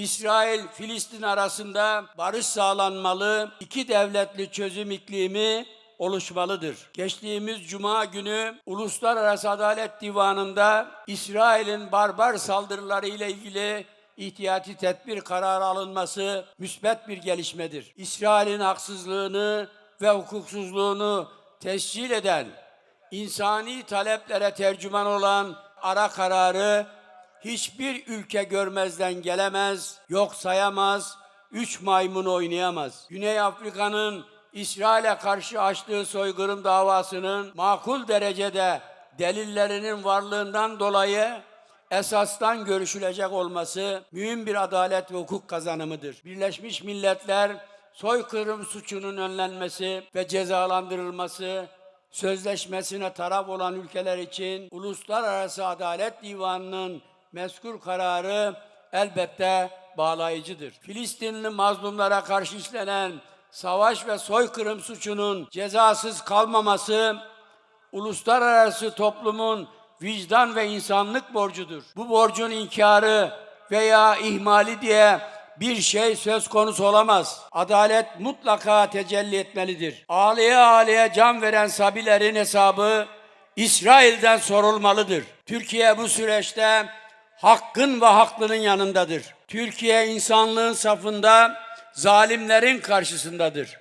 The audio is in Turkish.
İsrail Filistin arasında barış sağlanmalı, iki devletli çözüm iklimi oluşmalıdır. Geçtiğimiz cuma günü Uluslararası Adalet Divanı'nda İsrail'in barbar saldırıları ile ilgili ihtiyati tedbir kararı alınması müsbet bir gelişmedir. İsrail'in haksızlığını ve hukuksuzluğunu tescil eden, insani taleplere tercüman olan ara kararı hiçbir ülke görmezden gelemez, yok sayamaz, üç maymun oynayamaz. Güney Afrika'nın İsrail'e karşı açtığı soykırım davasının makul derecede delillerinin varlığından dolayı esastan görüşülecek olması mühim bir adalet ve hukuk kazanımıdır. Birleşmiş Milletler soykırım suçunun önlenmesi ve cezalandırılması sözleşmesine taraf olan ülkeler için Uluslararası Adalet Divanı'nın mezkur kararı elbette bağlayıcıdır. Filistinli mazlumlara karşı işlenen savaş ve soykırım suçunun cezasız kalmaması uluslararası toplumun vicdan ve insanlık borcudur. Bu borcun inkarı veya ihmali diye bir şey söz konusu olamaz. Adalet mutlaka tecelli etmelidir. Ağlaya ağlaya can veren sabilerin hesabı İsrail'den sorulmalıdır. Türkiye bu süreçte hakkın ve haklının yanındadır. Türkiye insanlığın safında zalimlerin karşısındadır.